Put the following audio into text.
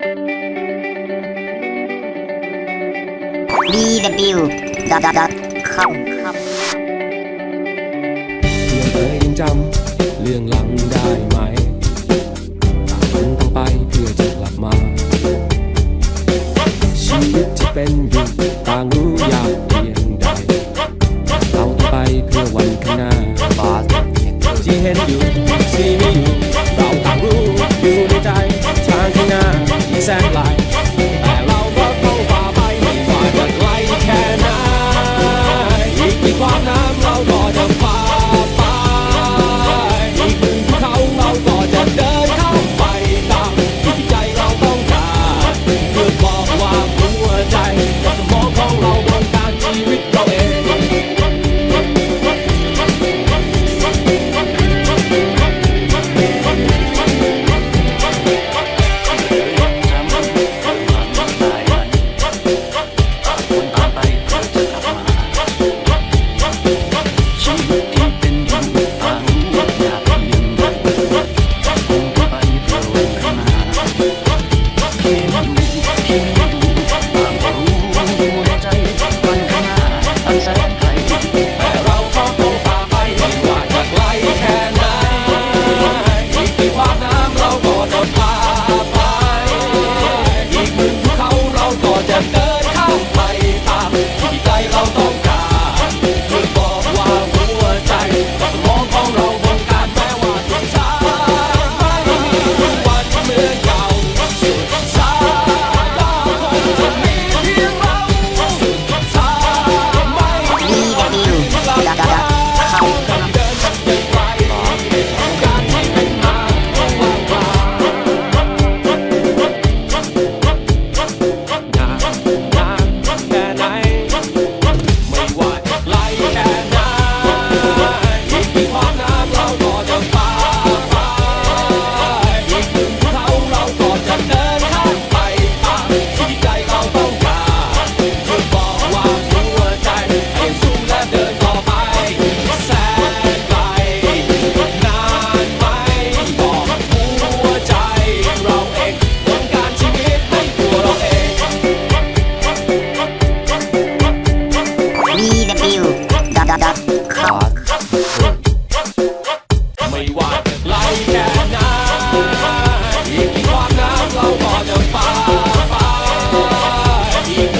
bw.com เพียงเธอยังจำเรื่องหลังได้ไหมต่างคนต้องไปเพื่อจะกลับมา ชีวิตที่เป็นอยู่ต่างรู้ยากเพียงใดเราต้องไปเพื่อวันข้างหน้าบอสที่เห็นอยู่ที่มีอยู่ เราต้องการคุณบอกว่าหัวใจมองของเราบนการแม้ว่าทุช้าไม่วันเมื่อเก่าสุดสาย Bóng. Yeah.